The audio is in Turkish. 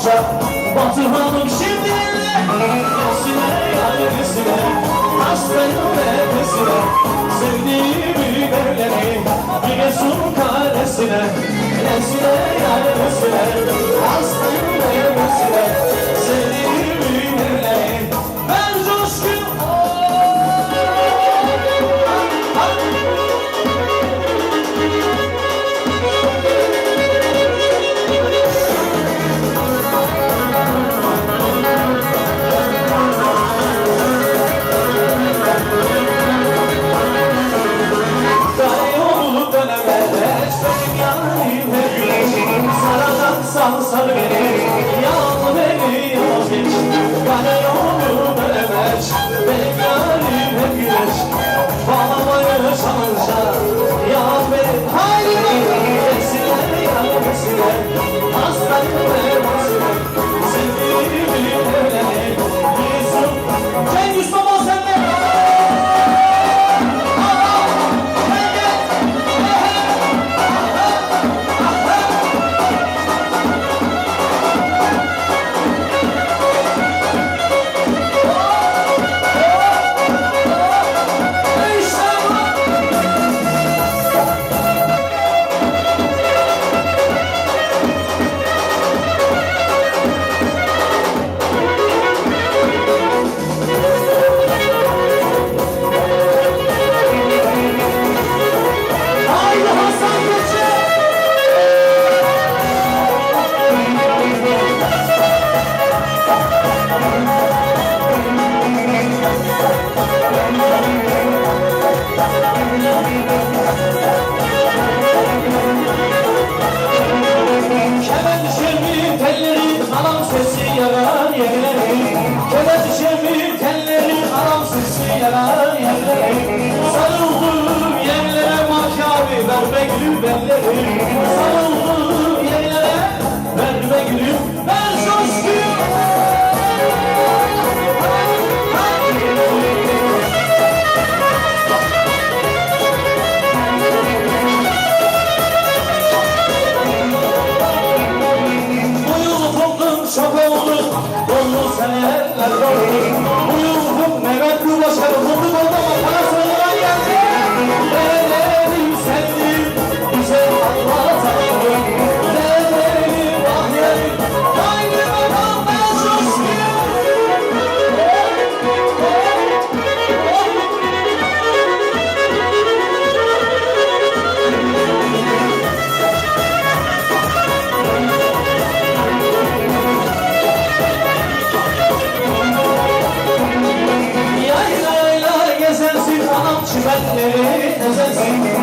çalınca Batı Hanım şimdi. Nesine yani nesine Hastayım nefesine. Sevdiğimi böyleni Giresun kalesine. Nesine yani nesine Hastayım nefesine Hastayım anam sesi yarar yerleri. Kemen düşemin telleri, anam sesi yarar yerleri. Sarıldım yerlere makabi, verme gülüm belleri. Şok oldu, dolu seneler oldu. Mehmet Gülbaşar oldu, oldu bana Hey, hey,